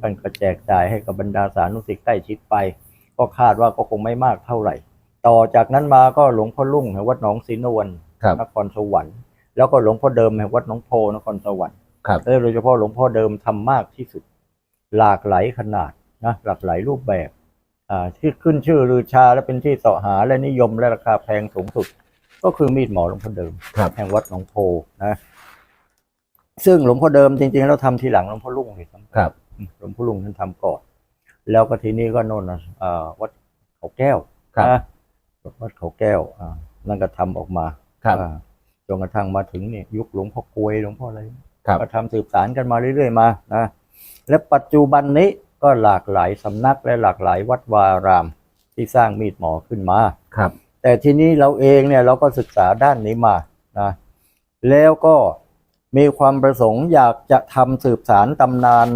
ท่านก็แจกจ่ายให้กับบรรดาสานุสิษย์ใกล้ชิดไป ก็คาดว่าก็คงไม่มากเท่าไหร่ ต่อจากนั้นมาก็หลวงพ่อลุ่งแห่งวัดหนองศรีนวลครับนครสวรรค์แล้วก็หลวงพ่อเดิมแห่งวัดหนองโพนครสวรรค์ครับและโดยเฉพาะหลวงพ่อเดิมทำมากที่สุด หลากหลายขนาดนะหลากหลายรูปแบบอ่าที่ขึ้นชื่อลือชาและเป็นที่เสาะหาและนิยมและราคาแพงสูงสุด ก็คือมีดหมอหลวงพ่อเดิมครับแห่งวัดหนองโพนะ ซึ่งหลวงพ่อเดิมจริงๆแล้วทำทีหลังหลวงพ่อลุ่งเลยครับครับ หลวงพ่อลุงท่านทำก่อน แล้วก็ทีนี้ก็โน่นนะอ่าวัดเขาแก้วนะวัดเขาแก้วอนั่นก็ทำออกมาครับจนกระทั่งมาถึงเนี่ยยุคหลวงพ่อกวยหลวงพ่ออะไรก็ทำสืบสารกันมาเรื่อยๆมานะและปัจจุบันนี้ก็หลากหลายสำนักและหลากหลายวัดวาอารามที่สร้างมีดหมอขึ้นมาครับ แต่ทีนี้เราเองเนี่ยเราก็ศึกษาด้านนี้มานะแล้วก็มีความประสงค์อยากจะทำสืบสารตำนาน